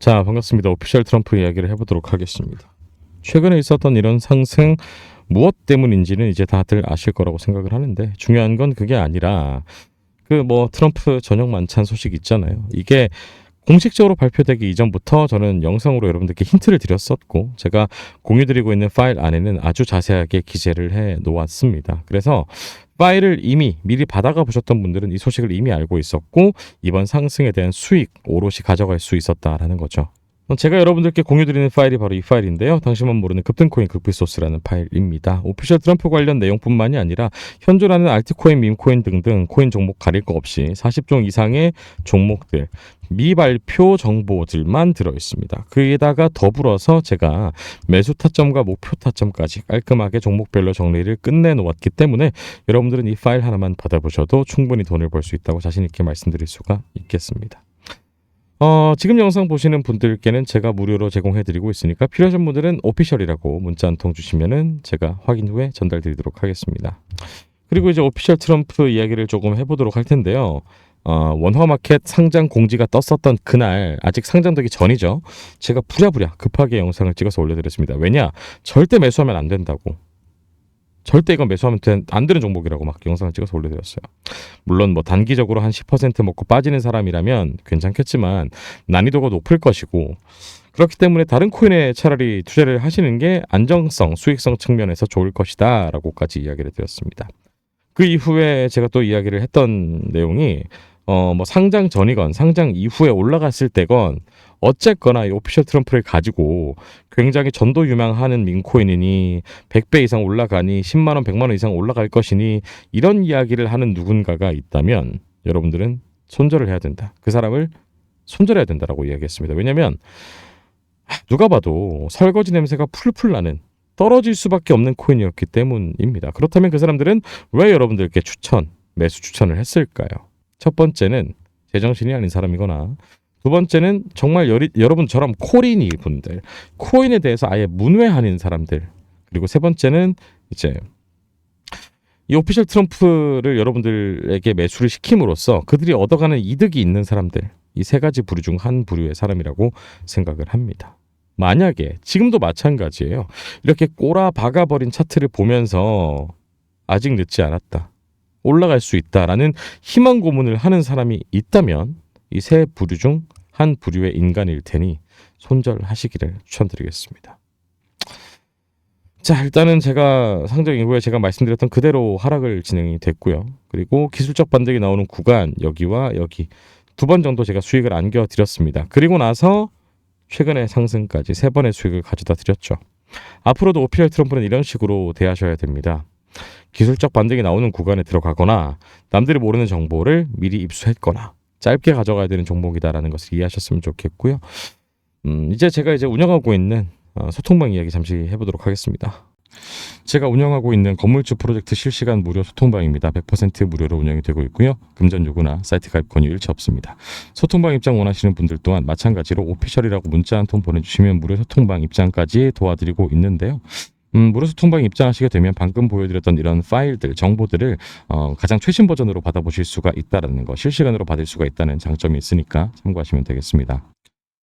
자, 반갑습니다. 오피셜 트럼프 이야기를 해보도록 하겠습니다. 최근에 있었던 이런 상승 무엇 때문인지는 이제 다들 아실 거라고 생각을 하는데 중요한 건 그게 아니라 그 뭐 트럼프 저녁 만찬 소식 있잖아요. 이게 공식적으로 발표되기 이전부터 저는 영상으로 여러분들께 힌트를 드렸었고 제가 공유드리고 있는 파일 안에는 아주 자세하게 기재를 해 놓았습니다. 그래서 파일을 이미 미리 받아가 보셨던 분들은 이 소식을 이미 알고 있었고 이번 상승에 대한 수익 오롯이 가져갈 수 있었다라는 거죠. 제가 여러분들께 공유드리는 파일이 바로 이 파일인데요. 당신만 모르는 급등코인 극비소스라는 파일입니다. 오피셜 트럼프 관련 내용뿐만이 아니라 현존하는 알트코인, 밈코인 등등 코인 종목 가릴 거 없이 40종 이상의 종목들 미발표 정보들만 들어 있습니다. 그에다가 더불어서 제가 매수 타점과 목표 타점까지 깔끔하게 종목별로 정리를 끝내 놓았기 때문에 여러분들은 이 파일 하나만 받아보셔도 충분히 돈을 벌 수 있다고 자신 있게 말씀드릴 수가 있겠습니다. 어, 지금 영상 보시는 분들께는 제가 무료로 제공해드리고 있으니까 필요하신 분들은 오피셜이라고 문자 한 통 주시면은 제가 확인 후에 전달드리도록 하겠습니다. 그리고 이제 오피셜 트럼프 이야기를 조금 해보도록 할 텐데요. 어, 원화마켓 상장 공지가 떴었던 그날 아직 상장되기 전이죠. 제가 부랴부랴 급하게 영상을 찍어서 올려드렸습니다. 왜냐? 절대 매수하면 안 된다고. 절대 이건 매수하면 된- 안 되는 종목이라고 막 영상을 찍어서 올려드렸어요. 물론 뭐 단기적으로 한 10% 먹고 빠지는 사람이라면 괜찮겠지만 난이도가 높을 것이고 그렇기 때문에 다른 코인에 차라리 투자를 하시는 게 안정성, 수익성 측면에서 좋을 것이다 라고까지 이야기를 드렸습니다. 그 이후에 제가 또 이야기를 했던 내용이 어 뭐 상장 전이건 상장 이후에 올라갔을 때건 어쨌거나 이 오피셜 트럼프를 가지고 굉장히 전도 유망하는 민코인이니 100배 이상 올라가니 10만 원, 100만 원 이상 올라갈 것이니 이런 이야기를 하는 누군가가 있다면 여러분들은 손절을 해야 된다. 그 사람을 손절해야 된다라고 이야기했습니다. 왜냐하면 누가 봐도 설거지 냄새가 풀풀 나는 떨어질 수밖에 없는 코인이었기 때문입니다. 그렇다면 그 사람들은 왜 여러분들께 추천, 매수 추천을 했을까요? 첫 번째는 제정신이 아닌 사람이거나 두 번째는 정말 여리, 여러분처럼 코린이 분들, 코인에 대해서 아예 문외한인 사람들 그리고 세 번째는 이제 이 오피셜 트럼프를 여러분들에게 매수를 시킴으로써 그들이 얻어가는 이득이 있는 사람들 이 세 가지 부류 중 한 부류의 사람이라고 생각을 합니다. 만약에 지금도 마찬가지예요. 이렇게 꼬라 박아버린 차트를 보면서 아직 늦지 않았다. 올라갈 수 있다라는 희망 고문을 하는 사람이 있다면 이 세 부류 중 한 부류의 인간일 테니 손절하시기를 추천드리겠습니다. 자, 일단은 제가 상장 이후에 제가 말씀드렸던 그대로 하락을 진행이 됐고요. 그리고 기술적 반등이 나오는 구간 여기와 여기 두 번 정도 제가 수익을 안겨 드렸습니다. 그리고 나서 최근에 상승까지 세 번의 수익을 가져다 드렸죠. 앞으로도 오피셜 트럼프는 이런 식으로 대하셔야 됩니다. 기술적 반등이 나오는 구간에 들어가거나 남들이 모르는 정보를 미리 입수했거나 짧게 가져가야 되는 종목이다라는 것을 이해하셨으면 좋겠고요. 음, 이제 제가 이제 운영하고 있는 어, 소통방 이야기 잠시 해보도록 하겠습니다. 제가 운영하고 있는 건물주 프로젝트 실시간 무료 소통방입니다. 100% 무료로 운영이 되고 있고요. 금전 요구나 사이트 가입 권유 일체 없습니다. 소통방 입장 원하시는 분들 또한 마찬가지로 오피셜이라고 문자 한 통 보내주시면 무료 소통방 입장까지 도와드리고 있는데요. 음, 무료 소통방 입장하시게 되면 방금 보여드렸던 이런 파일들, 정보들을 어, 가장 최신 버전으로 받아보실 수가 있다라는 거, 실시간으로 받을 수가 있다는 장점이 있으니까 참고하시면 되겠습니다.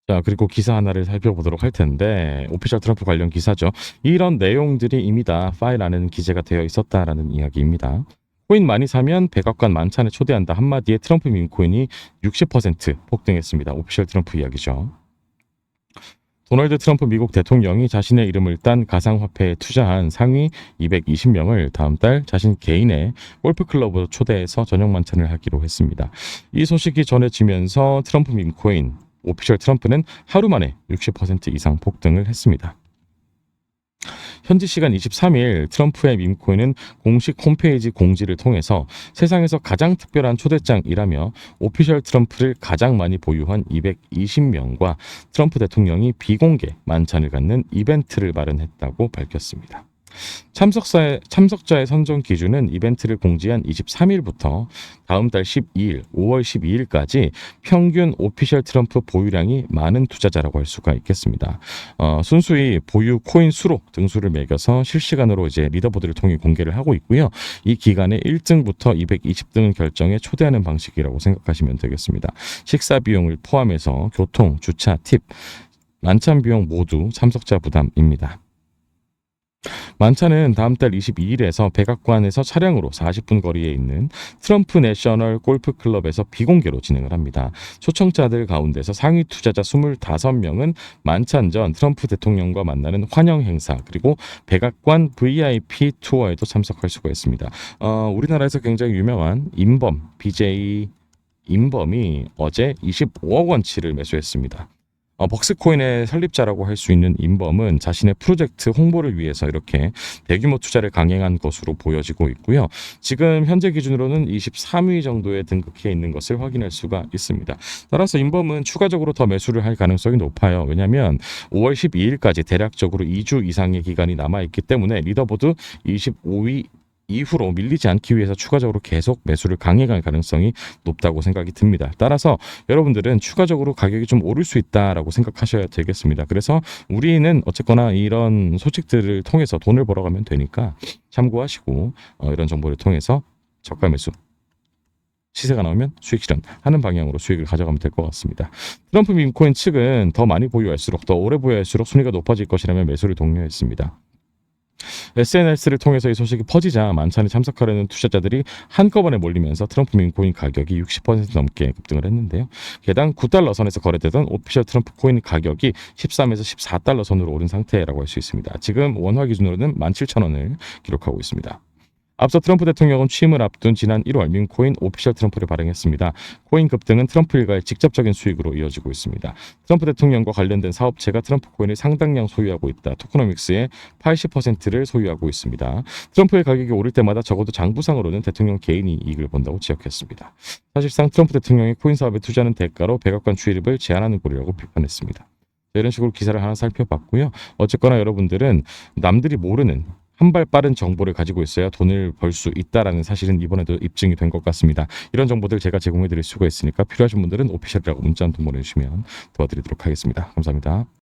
자, 그리고 기사 하나를 살펴보도록 할 텐데, 오피셜 트럼프 관련 기사죠. 이런 내용들이 이미 다 파일 안에는 기재가 되어 있었다라는 이야기입니다. 코인 많이 사면 백악관 만찬에 초대한다 한마디에 트럼프 민코인이 60% 폭등했습니다. 오피셜 트럼프 이야기죠. 도널드 트럼프 미국 대통령이 자신의 이름을 딴 가상화폐에 투자한 상위 220명을 다음 달 자신 개인의 골프클럽으로 초대해서 저녁 만찬을 하기로 했습니다. 이 소식이 전해지면서 트럼프 민코인 오피셜 트럼프는 하루 만에 60% 이상 폭등을 했습니다. 현지 시간 23일 트럼프의 밈코인은 공식 홈페이지 공지를 통해서 세상에서 가장 특별한 초대장이라며 오피셜 트럼프를 가장 많이 보유한 220명과 트럼프 대통령이 비공개 만찬을 갖는 이벤트를 마련했다고 밝혔습니다. 참석자의, 참석자의 선정 기준은 이벤트를 공지한 23일부터 다음 달 12일, 5월 12일까지 평균 오피셜 트럼프 보유량이 많은 투자자라고 할 수가 있겠습니다. 어, 순수히 보유 코인 수로 등수를 매겨서 실시간으로 이제 리더보드를 통해 공개를 하고 있고요. 이 기간에 1등부터 220등을 결정해 초대하는 방식이라고 생각하시면 되겠습니다. 식사 비용을 포함해서 교통, 주차, 팁, 만찬 비용 모두 참석자 부담입니다. 만찬은 다음 달 22일에서 백악관에서 차량으로 40분 거리에 있는 트럼프 내셔널 골프 클럽에서 비공개로 진행을 합니다. 초청자들 가운데서 상위 투자자 25명은 만찬 전 트럼프 대통령과 만나는 환영 행사 그리고 백악관 VIP 투어에도 참석할 수가 있습니다. 어, 우리나라에서 굉장히 유명한 임범 BJ 임범이 어제 25억 원치를 매수했습니다. 어, 벅스코인의 설립자라고 할 수 있는 임범은 자신의 프로젝트 홍보를 위해서 이렇게 대규모 투자를 강행한 것으로 보여지고 있고요. 지금 현재 기준으로는 23위 정도에 등극해 있는 것을 확인할 수가 있습니다. 따라서 임범은 추가적으로 더 매수를 할 가능성이 높아요. 왜냐하면 5월 12일까지 대략적으로 2주 이상의 기간이 남아 있기 때문에 리더보드 25위 이후로 밀리지 않기 위해서 추가적으로 계속 매수를 강행할 가능성이 높다고 생각이 듭니다. 따라서 여러분들은 추가적으로 가격이 좀 오를 수 있다라고 생각하셔야 되겠습니다. 그래서 우리는 어쨌거나 이런 소식들을 통해서 돈을 벌어가면 되니까 참고하시고 어, 이런 정보를 통해서 저가 매수 시세가 나오면 수익 실현하는 방향으로 수익을 가져가면 될 것 같습니다. 트럼프 민코인 측은 더 많이 보유할수록 더 오래 보유할수록 순위가 높아질 것이라며 매수를 독려했습니다. SNS를 통해서 이 소식이 퍼지자 만찬에 참석하려는 투자자들이 한꺼번에 몰리면서 트럼프 민코인 가격이 60% 넘게 급등을 했는데요. 개당 9달러 선에서 거래되던 오피셜 트럼프 코인 가격이 13에서 14달러 선으로 오른 상태라고 할 수 있습니다. 지금 원화 기준으로는 17,000원을 기록하고 있습니다. 앞서 트럼프 대통령은 취임을 앞둔 지난 1월 민코인 오피셜 트럼프를 발행했습니다. 코인 급등은 트럼프 일가의 직접적인 수익으로 이어지고 있습니다. 트럼프 대통령과 관련된 사업체가 트럼프 코인을 상당량 소유하고 있다. 토크노믹스의 80%를 소유하고 있습니다. 트럼프의 가격이 오를 때마다 적어도 장부상으로는 대통령 개인이 이익을 본다고 지적했습니다. 사실상 트럼프 대통령의 코인 사업에 투자하는 대가로 백악관 출입을 제한하는 꼴이라고 비판했습니다. 이런 식으로 기사를 하나 살펴봤고요. 어쨌거나 여러분들은 남들이 모르는 한 발 빠른 정보를 가지고 있어야 돈을 벌 수 있다라는 사실은 이번에도 입증이 된 것 같습니다. 이런 정보들 제가 제공해 드릴 수가 있으니까 필요하신 분들은 오피셜이라고 문자 한 통 보내주시면 도와드리도록 하겠습니다. 감사합니다.